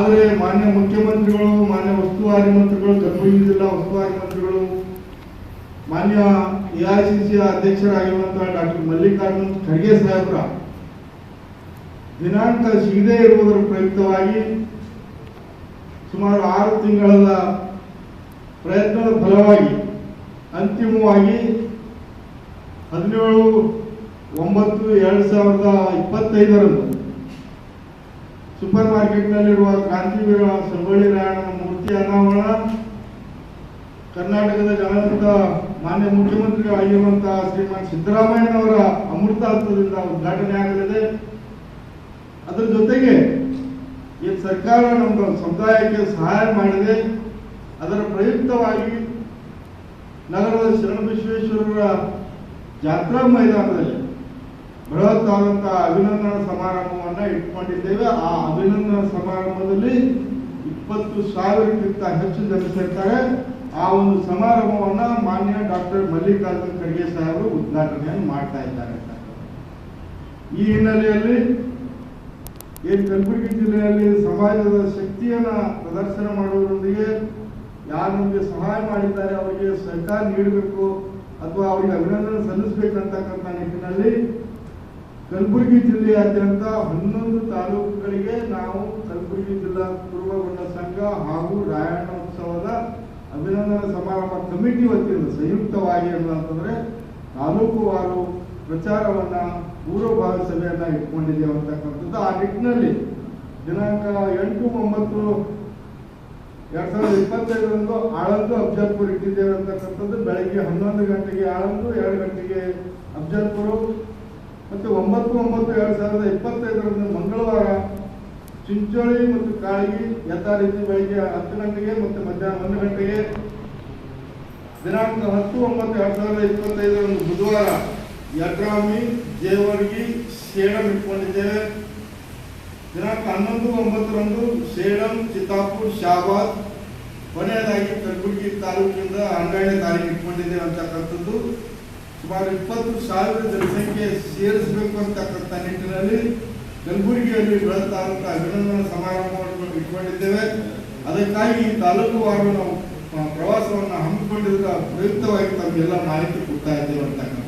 ಆದರೆ ಮಾನ್ಯ ಮುಖ್ಯಮಂತ್ರಿಗಳು, ಮಾನ್ಯ ಉಸ್ತುವಾರಿ ಮಂತ್ರಿಗಳು ಕಲಬುರಗಿ ಜಿಲ್ಲಾ ಉಸ್ತುವಾರಿ ಮಂತ್ರಿಗಳು, ಮಾನ್ಯ ಎ ಆರ್ ಸಿ ಸಿ ಅಧ್ಯಕ್ಷರಾಗಿರುವಂತಹ ಡಾಕ್ಟರ್ ಮಲ್ಲಿಕಾರ್ಜುನ್ ಖರ್ಗೆ ಸಾಹೇಬ್ರ ದಿನಾಂಕ ಸಿಗದೇ ಇರುವುದರ ಪ್ರಯುಕ್ತವಾಗಿ ಸುಮಾರು ಆರು ತಿಂಗಳ ಪ್ರಯತ್ನದ ಫಲವಾಗಿ ಅಂತಿಮವಾಗಿ ಹದಿನೇಳು ಒಂಬತ್ತು ಎರಡು ಸಾವಿರದ ಇಪ್ಪತ್ತೈದರಂದು ಸೂಪರ್ ಮಾರ್ಕೆಟ್ನಲ್ಲಿರುವ ಕ್ರಾಂತಿವೀರ ಸಂಗೊಳ್ಳಿ ರಾಯಣ್ಣನ ಮೂರ್ತಿ ಅನಾವರಣ ಕರ್ನಾಟಕದ ಜನರಿಂದ ಮಾನ್ಯ ಮುಖ್ಯಮಂತ್ರಿ ಆಗಿರುವಂತಹ ಶ್ರೀಮಾನ್ ಸಿದ್ದರಾಮಯ್ಯನವರ ಅಮೃತ ಹಸ್ತದಿಂದ ಉದ್ಘಾಟನೆ ಆಗಲಿದೆ. ಅದರ ಜೊತೆಗೆ ಈ ಸರ್ಕಾರ ನಮ್ಮ ಸಮುದಾಯಕ್ಕೆ ಸಹಾಯ ಮಾಡಿದೆ. ಅದರ ಪ್ರಯುಕ್ತವಾಗಿ ನಗರದ ಶರಣ ವಿಶ್ವೇಶ್ವರರ ಜಾತ್ರಾ ಮೈದಾನದಲ್ಲಿ ಬೃಹತ್ತಾದಂತಹ ಅಭಿನಂದನಾ ಸಮಾರಂಭವನ್ನ ಇಟ್ಕೊಂಡಿದ್ದೇವೆ. ಆ ಅಭಿನಂದನಾ ಸಮಾರಂಭದಲ್ಲಿ ಇಪ್ಪತ್ತು ಸಾವಿರಕ್ಕಿಂತ ಹೆಚ್ಚು ಜನ ಸೇರ್ತಾರೆ. ಆ ಒಂದು ಸಮಾರಂಭವನ್ನ ಮಾನ್ಯ ಡಾಕ್ಟರ್ ಮಲ್ಲಿಕಾರ್ಜುನ್ ಖರ್ಗೆ ಸಾಹೇಬರು ಉದ್ಘಾಟನೆಯನ್ನು ಮಾಡ್ತಾ ಇದ್ದಾರೆ ಈ ಹಿನ್ನೆಲೆಯಲ್ಲಿ ಏನು ಕಲಬುರಗಿ ಜಿಲ್ಲೆಯಲ್ಲಿ ಸಮಾಜದ ಶಕ್ತಿಯನ್ನ ಪ್ರದರ್ಶನ ಮಾಡುವುದರೊಂದಿಗೆ ಯಾರು ನಮಗೆ ಸಹಾಯ ಮಾಡಿದ್ದಾರೆ, ಅವರಿಗೆ ಸಹಕಾರ ನೀಡಬೇಕು ಅಥವಾ ಅವರಿಗೆ ಅಭಿನಂದನೆ ಸಲ್ಲಿಸಬೇಕಂತಕ್ಕಂಥ ನಿಟ್ಟಿನಲ್ಲಿ ಕಲಬುರಗಿ ಜಿಲ್ಲೆಯಾದ್ಯಂತ ಹನ್ನೊಂದು ತಾಲೂಕುಗಳಿಗೆ ನಾವು ಕಲಬುರಗಿ ಜಿಲ್ಲಾ ಪೂರ್ವಗೊಂಡ ಸಂಘ ಹಾಗೂ ರಾಯಣ್ಣೋತ್ಸವದ ಅಭಿನಂದನಾ ಸಮಾರಂಭ ಕಮಿಟಿ ವತಿಯಿಂದ ಸಂಯುಕ್ತವಾಗಿ ಅಂತಂದ್ರೆ ತಾಲೂಕುವಾರು ಪ್ರಚಾರವನ್ನ ಪೂರ್ವಭಾವಿ ಸಭೆಯನ್ನ ಇಟ್ಕೊಂಡಿದ್ದೇವೆ ಅಂತಕ್ಕಂಥದ್ದು. ಆ ನಿಟ್ಟಿನಲ್ಲಿ ದಿನಾಂಕ ಎಂಟು ಒಂಬತ್ತು ಎರಡ್ ಸಾವಿರದ ಇಪ್ಪತ್ತೈದರಂದು ಆಳಂದು ಅಫ್ಜಲ್ಪುರ್ ಇಟ್ಟಿದ್ದೇವೆ ಅಂತಕ್ಕಂಥದ್ದು. ಬೆಳಗ್ಗೆ ಹನ್ನೊಂದು ಗಂಟೆಗೆ ಆಳಂದು, ಎರಡು ಗಂಟೆಗೆ ಅಫ್ಜಲ್ಪುರ ಒಂಬತ್ತು ಒಂಬತ್ತು ಎರಡು ಸಾವಿರದ ಇಪ್ಪತ್ತೈದರಂದು ಮಂಗಳವಾರ ಚಿಂಚೋಳಿ ಮತ್ತು ಕಾಳಗಿ ಯಥಾ ರೀತಿ ಬೆಳಗ್ಗೆ ಹತ್ತು ಗಂಟೆಗೆ ಮತ್ತು ಮಧ್ಯಾಹ್ನ ಒಂದು ಗಂಟೆಗೆ ದಿನಾಂಕ ಹತ್ತು ಒಂಬತ್ತು, ಎರಡು ಸಾವಿರದ ಇಪ್ಪತ್ತೈದರಂದು ಬುಧವಾರ ಯಡ್ರಾಮಿ, ಜೇವರ್ಗಿ, ಸೇಡಂ ಇಟ್ಕೊಂಡಿದ್ದೇವೆ. ದಿನಾಂಕ ಹನ್ನೊಂದು, ಒಂಬತ್ತರಂದು ಸೇಡಂ, ಚಿತ್ತಾಪುರ್, ಶಾಬಾದ್, ಕೊನೆಯದಾಗಿ ಕಲಬುರಗಿ ತಾಲೂಕಿನಿಂದ ಹನ್ನೆರಡನೇ ತಾರೀಕು ಇಟ್ಕೊಂಡಿದ್ದೇವೆ ಅಂತಕ್ಕಂಥದ್ದು. ಸುಮಾರು ಇಪ್ಪತ್ತು ಸಾವಿರ ಜನಸಂಖ್ಯೆ ಸೇರಿಸಬೇಕು ಅಂತಕ್ಕಂಥ ನಿಟ್ಟಿನಲ್ಲಿ ಕಲಬುರಗಿಯಲ್ಲಿ ಬೆಳೆತಾರಂಥ ಅಭಿನಂದನಾ ಸಮಾರಂಭವನ್ನು ಇಟ್ಕೊಂಡಿದ್ದೇವೆ. ಅದಕ್ಕಾಗಿ ಈ ತಾಲೂಕುವಾರು ನಾವು ಪ್ರವಾಸವನ್ನು ಹಮ್ಮಿಕೊಂಡಿದ್ದ ಪ್ರಯುಕ್ತವಾಗಿ ತಮಗೆಲ್ಲ ಮಾಹಿತಿ ಕೊಡ್ತಾ ಇದ್ದೇವೆ ಅಂತಕ್ಕಂಥ